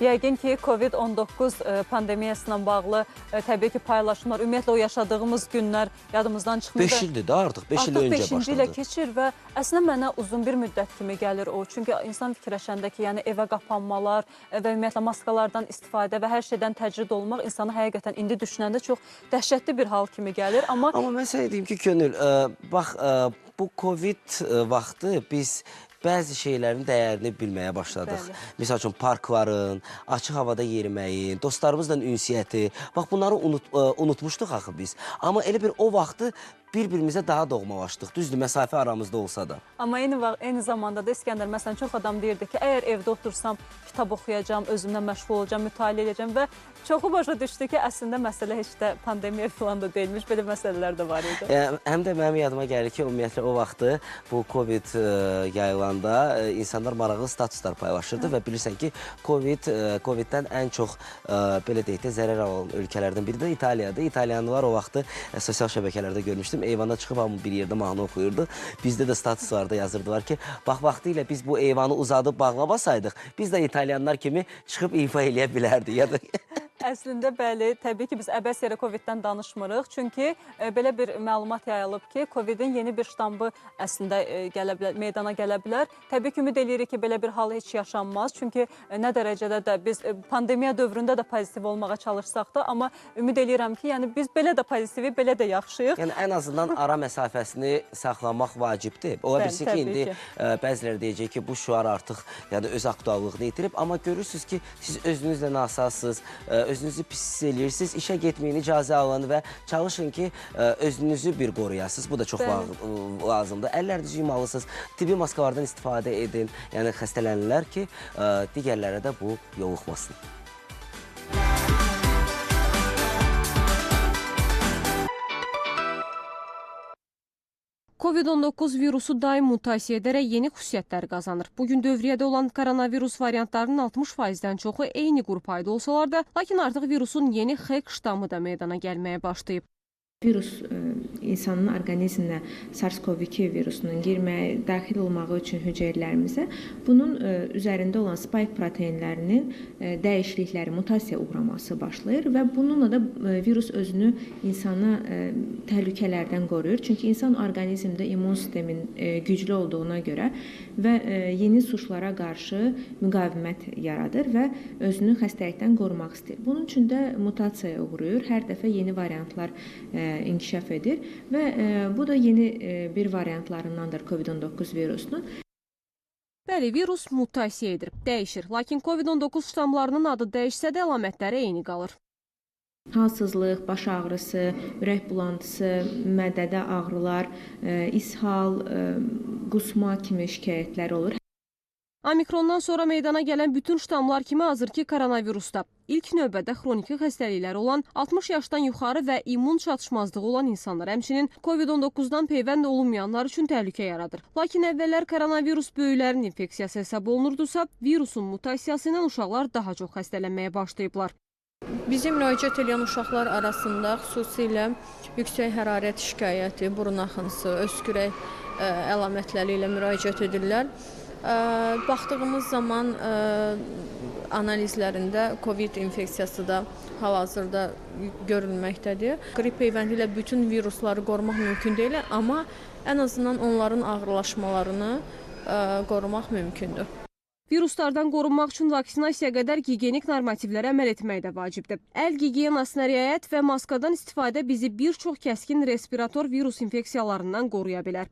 Yəqin ki, COVID-19 e, pandemiyası ilə bağlı e, təbii ki, paylaşımlar, ümumiyyətlə o yaşadığımız günlər yadımızdan çıxmır. 5 ildir də artıq. 5 il Artıq öncə 5-ci ilə başladı. keçir və əslində mənə uzun bir müddət kimi gəlir o. Çünki insan fikirləşəndə ki, yəni evə qapanmalar e, və ümumiyyətlə maskalardan istifadə və hər şeydən təcrid olmaq insanı həqiqətən indi düşünəndə çox dəhşətli bir hal kimi gəlir. Amma Amma mən sənə deyim ki, Könül, ə, bax ə, bu Covid vaxtı biz bəzi şeylərin dəyərini bilməyə başladıq. Bəli. Məsəl üçün parkların, açıq havada yeriməyin, dostlarımızla ünsiyyəti. Bax bunları unut, ə, unutmuşduq axı biz. Amma elə bir o vaxtı bir-birimizə daha doğmalaşdıq. Düzdür, məsafə aramızda olsa da. Amma eyni eyni zamanda da İskəndər məsələn çox adam deyirdi ki, əgər evdə otursam kitab oxuyacağam, özümlə məşğul olacağam, mütaliə edəcəm və çoxu başa düşdü ki, əslində məsələ heç də pandemiya falan da deyilmiş, belə məsələlər də var idi. E, həm də mənim yadıma gəlir ki, ümumiyyətlə o vaxtı bu Covid e, yayılanda e, insanlar maraqlı statuslar paylaşırdı və bilirsən ki, Covid e, Coviddən ən çox e, belə deyək də zərər alan ölkələrdən biri də İtaliyadır. İtalyanlılar o vaxtı e, sosial şəbəkələrdə görmüşdüm. Eyvana çıxıb hamı bir yerdə mahnı oxuyurdu. Bizdə də statuslarda yazırdılar ki, bax vaxtı ilə biz bu eyvanı uzadıb bağlamasaydıq, biz də İtalyanlar kimi çıxıb ifa eləyə bilərdik. Ya da Əslində bəli, təbii ki, biz əbəs yerə Covid-dən danışmırıq. Çünki e, belə bir məlumat yayılıb ki, Covid-in yeni bir ştampı əslində e, gələ bilər, meydana gələ bilər. Təbii ki, ümid eləyirik ki, belə bir hal heç yaşanmaz. Çünki e, nə dərəcədə də biz pandemiya dövründə də pozitiv olmağa çalışsaq da, amma ümid eləyirəm ki, yəni biz belə də pozitivi, belə də yaxşıyıq. Yəni ən azından ara məsafəsini saxlamaq vacibdir. Ola bilsin ki, indi ki. bəziləri deyəcək ki, bu şüar artıq yəni öz aktuallığını itirib, amma görürsüz ki, siz özünüzlə nasazsınız, ə, özünüzü pis hiss eləyirsiniz, işə getməyin icazə alın və çalışın ki, ə, özünüzü bir qoruyasınız. Bu da çox Bəli. ə, lazımdır. Əllərinizi yumalısınız, tibbi maskalardan istifadə edin. Yəni xəstələnirlər ki, ə, digərlərə də bu yoluxmasın. Covid-19 virusu daim mutasiya edərək yeni xüsusiyyətlər qazanır. Bugün dövriyyədə olan koronavirus variantlarının 60%-dən çoxu eyni qrupa aid olsalar da, lakin artıq virusun yeni X ştamı da meydana gəlməyə başlayıb. Virus insanın orqanizminə SARS-CoV-2 virusunun girməyə, daxil olmağı üçün hüceyrələrimizə bunun ə, üzərində olan spike proteinlərinin ə, dəyişiklikləri, mutasiyaya uğraması başlayır və bununla da ə, virus özünü insana təhlükələrdən qoruyur. Çünki insan orqanizmində immun sistemin güclü olduğuna görə və yeni suçlara qarşı müqavimət yaradır və özünü xəstəlikdən qorumaq istəyir. Bunun üçün də mutasiyaya uğrayır. Hər dəfə yeni variantlar inkişaf edir və ə, bu da yeni ə, bir variantlarındandır COVID-19 virusunun. Bəli, virus mutasiya edir, dəyişir, lakin COVID-19 ştamlarının adı dəyişsə də əlamətləri eyni qalır. Halsızlıq, baş ağrısı, ürək bulantısı, mədədə ağrılar, ə, ishal, qusma kimi şikayətlər olur. Omikrondan sonra meydana gələn bütün ştamlar kimi hazırki koronavirusda ilk növbədə xroniki xəstəlikləri olan 60 yaşdan yuxarı və immun çatışmazlığı olan insanlar, həmçinin COVID-19-dan peyvənd olunmayanlar üçün təhlükə yaradır. Lakin əvvəllər koronavirus böyüklərin infeksiyası hesab olunurdusa, virusun mutasiyası ilə uşaqlar daha çox xəstələnməyə başlayıblar. Bizim müraciət edən uşaqlar arasında xüsusilə yüksək hərarət şikayəti, burun axıntısı, öskürək ə, əlamətləri ilə müraciət edirlər. Baxdığımız zaman ə, analizlərində COVID infeksiyası da hal-hazırda görülməkdədir. Qrip peyvəndi ilə bütün virusları qorumaq mümkün deyil, amma ən azından onların ağırlaşmalarını ə, qorumaq mümkündür. Viruslardan qorunmaq üçün vaksinasiyaya qədər gigiyenik normativlərə əməl etmək də vacibdir. Əl gigiyenasına riayət və maskadan istifadə bizi bir çox kəskin respirator virus infeksiyalarından qoruya bilər.